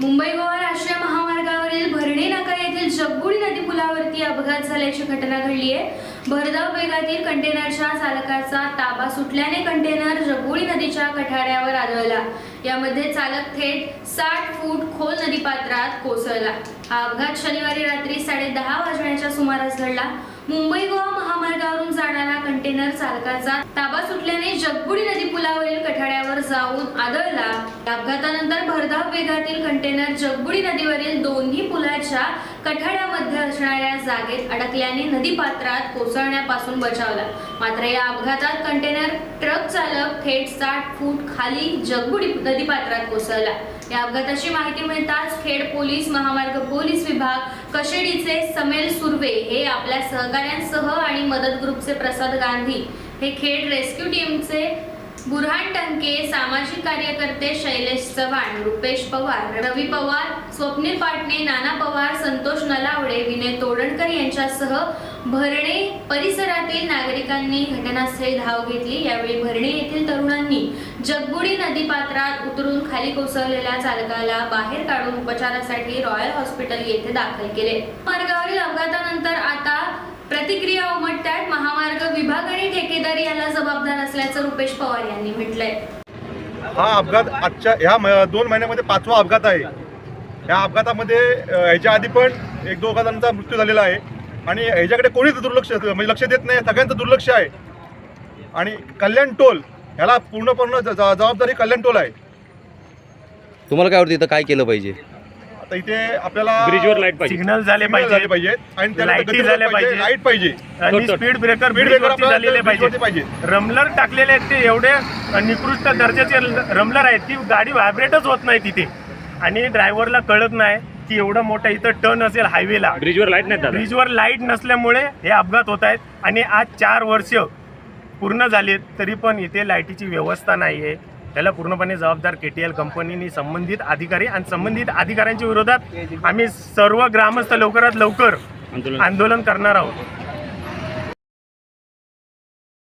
मुंबई गोवा राष्ट्रीय महामार्गावरील भरणे नाका येथील जगबुडी नदी पुलावरती अपघात झाल्याची घटना घडली आहे. भरधाव वेगातील कंटेनरच्या चालकाचा ताबा सुटल्याने कंटेनर जगबुडी नदीच्या कठाड्यावर आदळला. यामध्ये चालक थेट साठ फूट खोल नदीपात्रात कोसळला. हा अपघात शनिवारी रात्री साडे दहा वाजण्याच्या सुमारास घडला. मुंबई गोवा महामार्गावरून जाणारा कंटेनर चालकाचा ताबा सुटल्याने जगबुडी नदी पुलावरील कठाड्यावर जाऊन आदळला. अपघातानंतर भरधाव वेगातील कंटेनर जगबुडी नदीवरील दोन्ही पुलाच्या कठाड्यामध्ये असणाऱ्या जागेत अडकल्याने नदीपात्रात कोसळण्यापासून बचावला. मात्र या अपघातात कंटेनर ट्रक चालक थेट साठ फूट खाली जगबुडी नदीपात्रात कोसळला. या अपघाताची माहिती मिळताच खेड पोलीस महामार्ग पोलीस विभाग कशेडीचे समेल सुर्वे हे आपल्या सहकाऱ्यांसह आणि मदत ग्रुपचे प्रसाद गांधी हे खेड रेस्क्यू टीमचे बुरहान टंके सामाजिक कार्यकर्ते शैलेश चव्हाण रुपेश पवार रवी पवार स्वप्नील पाटणे नाना पवार संतोष नलावडे विनय तोडणकर यांच्यासह भरणे परिसरातील नागरिकांनी घटनास्थळी धाव घेतली. यावेळी भरणे येथील तरुणांनी जगबुडी नदीपात्रात उतरून खाली कोसळलेल्या चालकाला बाहेर काढून उपचारासाठी रॉयल हॉस्पिटल येथे दाखल केले. मार्गावरील अपघातानंतर आता प्रतिक्रिया याला जबाबदार असल्याचं रुपेश पवार यांनी म्हटलंय. हा अपघात आजच्या ह्या म- दोन महिन्यामध्ये पाचवा अपघात आहे. या अपघातामध्ये ह्याच्या आधी पण एक दोघा जणांचा मृत्यू झालेला आहे. आणि ह्याच्याकडे कोणीच दुर्लक्ष म्हणजे लक्ष देत नाही. सगळ्यांचं दुर्लक्ष आहे. आणि कल्याण टोल ह्याला ज- जबाबदारी कल्याण टोल आहे. तुम्हाला काय वाटतं इथं काय केलं पाहिजे? आता इथे आपल्याला ब्रिजवर लाइट पाहिजे. सिग्नल झाले signal झाले पाहिजे. पाहिजे. आणि त्याला लाईटी गती झाल्या पाहिजे. पाहिजे. लाइट पाहिजे. आणि. स्पीड ब्रेकर Speed breaker आपल्याला झालेले ब्रिजवरती पाहिजे. पाहिजे. रमलर टाकलेले आहेत ते एवढे निकृष्ट दर्जाचे रमलर आहेत की गाडी व्हायब्रेटच होत नाही तिथे. आणि ड्रायव्हरला कळत नाही की एवढा मोठा इथं टर्न असेल हायवेला ब्रिजवर लाइट नाही दादा. ब्रिजवर लाइट नसल्यामुळे हे अपघात होत आहेत. आणि आज चार वर्ष पूर्ण झालेत तरी पण इथे लाईटीची व्यवस्था नाही आहे त्याला पूर्णपणे जबाबदार के टी एल कंपनीने संबंधित अधिकारी आणि संबंधित अधिकाऱ्यांच्या विरोधात आम्ही सर्व ग्रामस्थ लवकरात लवकर आंदोलन. आंदोलन करणार आहोत.